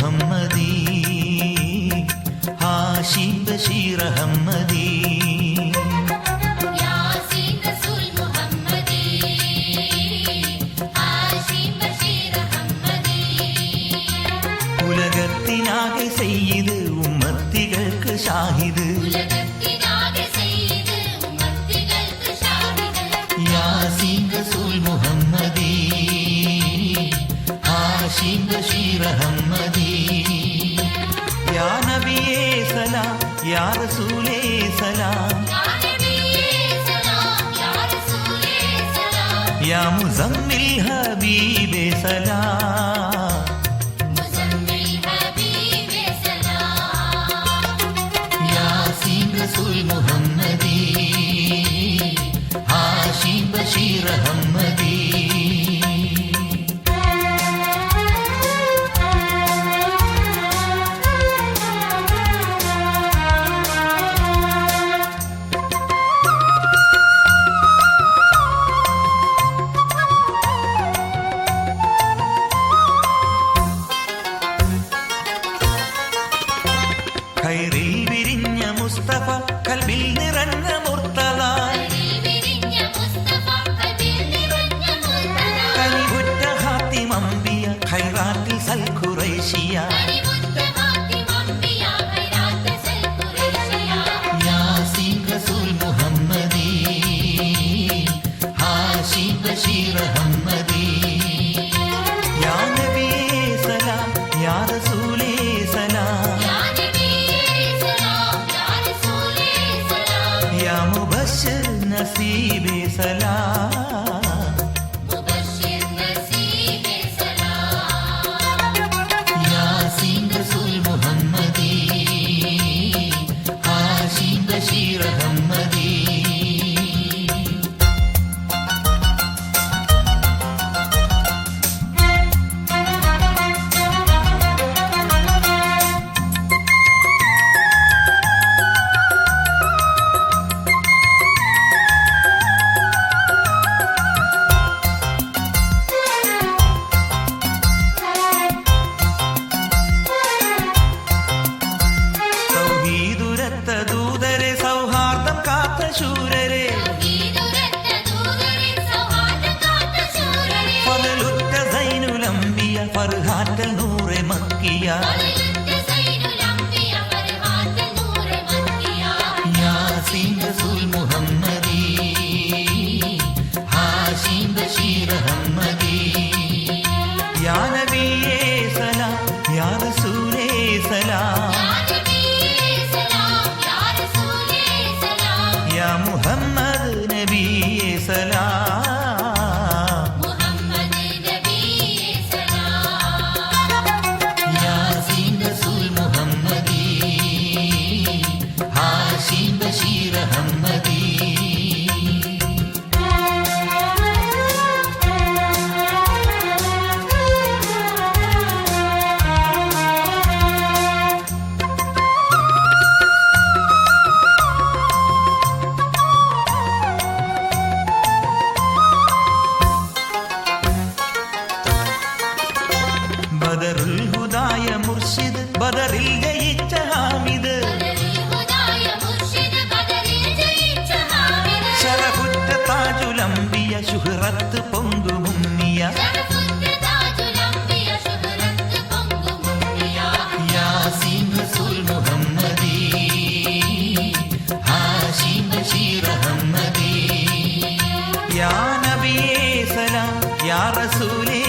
മുഹമ്മദീ ഹാഷിം ബഷീർ അഹമ്മദീ या मुजम्मिल हबीबे सलाम रसूल मोहम्मदी हाशिम बशीर हम കൽവിൽ നിറഞ്ഞ മുർത്തല കൽവുറ്റ ഹാത്തിമമ്പിയ ഖൈറാത്തിൽ സൽഖുറേശിയ. മുഹമ്മദീ नसीबे सलाम ബദറിൽ ജയിച്ച ഹാമിദ്. ശരഫുറ്റ താജുലംബിയ ശുഹറത്ത് പൊങ്കുമുന്നിയ. യാ നബിയേ സലാം യാ റസൂലേ